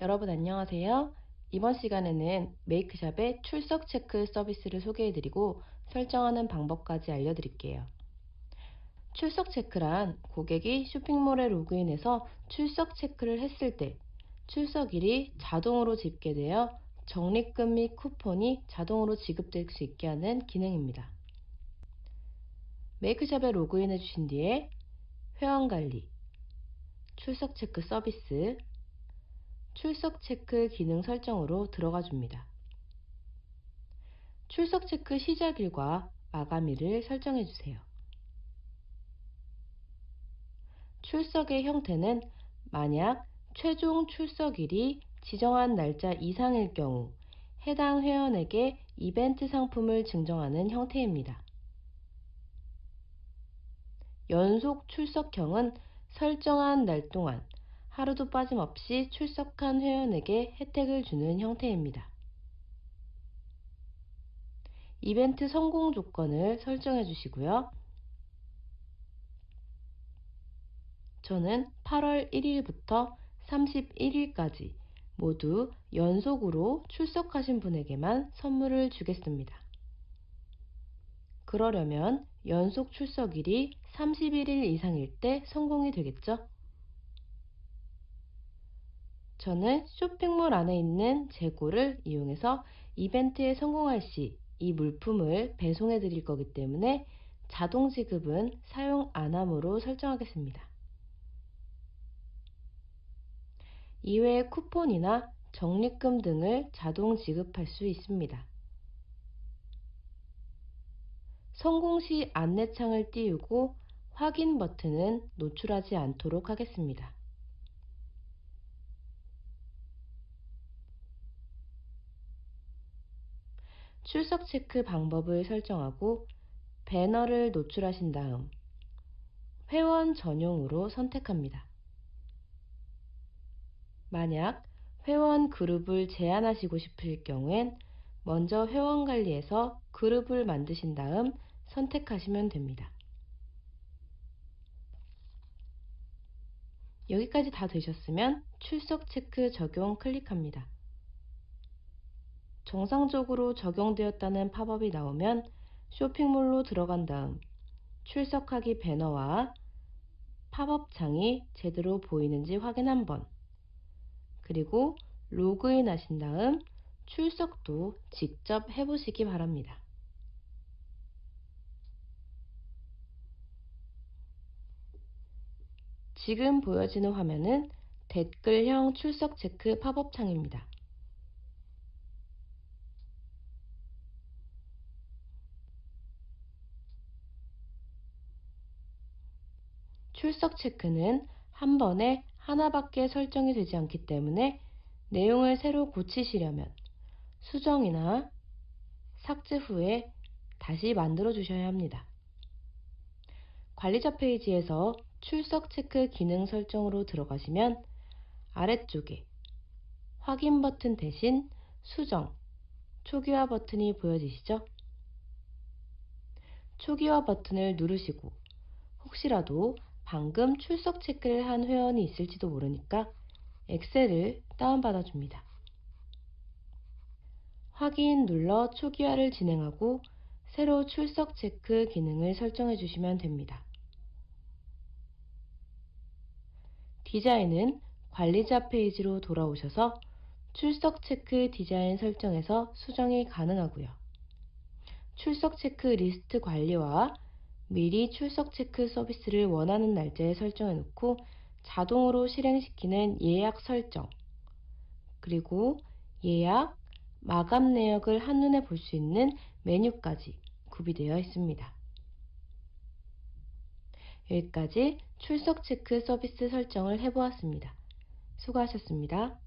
여러분 안녕하세요. 이번 시간에는 메이크샵의 출석 체크 서비스를 소개해드리고 설정하는 방법까지 알려드릴게요. 출석 체크란 고객이 쇼핑몰에 로그인해서 출석 체크를 했을 때 출석일이 자동으로 집계되어 적립금 및 쿠폰이 자동으로 지급될 수 있게 하는 기능입니다. 메이크샵에 로그인해 주신 뒤에 회원관리, 출석 체크 서비스, 출석 체크 기능 설정으로 들어가 줍니다. 출석 체크 시작일과 마감일을 설정해 주세요. 출석의 형태는 만약 최종 출석일이 지정한 날짜 이상일 경우 해당 회원에게 이벤트 상품을 증정하는 형태입니다. 연속 출석형은 설정한 날 동안 하루도 빠짐없이 출석한 회원에게 혜택을 주는 형태입니다. 이벤트 성공 조건을 설정해 주시고요. 저는 8월 1일부터 31일까지 모두 연속으로 출석하신 분에게만 선물을 주겠습니다. 그러려면 연속 출석일이 31일 이상일 때 성공이 되겠죠? 저는 쇼핑몰 안에 있는 재고를 이용해서 이벤트에 성공할 시 이 물품을 배송해 드릴 거기 때문에 자동 지급은 사용 안 함으로 설정하겠습니다. 이외에 쿠폰이나 적립금 등을 자동 지급할 수 있습니다. 성공 시 안내창을 띄우고 확인 버튼은 노출하지 않도록 하겠습니다. 출석 체크 방법을 설정하고 배너를 노출하신 다음 회원 전용으로 선택합니다. 만약 회원 그룹을 제한하시고 싶을 경우엔 먼저 회원 관리에서 그룹을 만드신 다음 선택하시면 됩니다. 여기까지 다 되셨으면 출석 체크 적용 클릭합니다. 정상적으로 적용되었다는 팝업이 나오면 쇼핑몰로 들어간 다음 출석하기 배너와 팝업 창이 제대로 보이는지 확인 한번 그리고 로그인 하신 다음 출석도 직접 해보시기 바랍니다. 지금 보여지는 화면은 댓글형 출석 체크 팝업 창입니다. 출석 체크는 한 번에 하나밖에 설정이 되지 않기 때문에 내용을 새로 고치시려면 수정이나 삭제 후에 다시 만들어 주셔야 합니다. 관리자 페이지에서 출석 체크 기능 설정으로 들어가시면 아래쪽에 확인 버튼 대신 수정, 초기화 버튼이 보여지시죠? 초기화 버튼을 누르시고 혹시라도 방금 출석 체크를 한 회원이 있을지도 모르니까 엑셀을 다운받아 줍니다. 확인 눌러 초기화를 진행하고 새로 출석 체크 기능을 설정해 주시면 됩니다. 디자인은 관리자 페이지로 돌아오셔서 출석 체크 디자인 설정에서 수정이 가능하고요. 출석 체크 리스트 관리와 미리 출석 체크 서비스를 원하는 날짜에 설정해 놓고 자동으로 실행시키는 예약 설정, 그리고 예약, 마감 내역을 한눈에 볼 수 있는 메뉴까지 구비되어 있습니다. 여기까지 출석 체크 서비스 설정을 해보았습니다. 수고하셨습니다.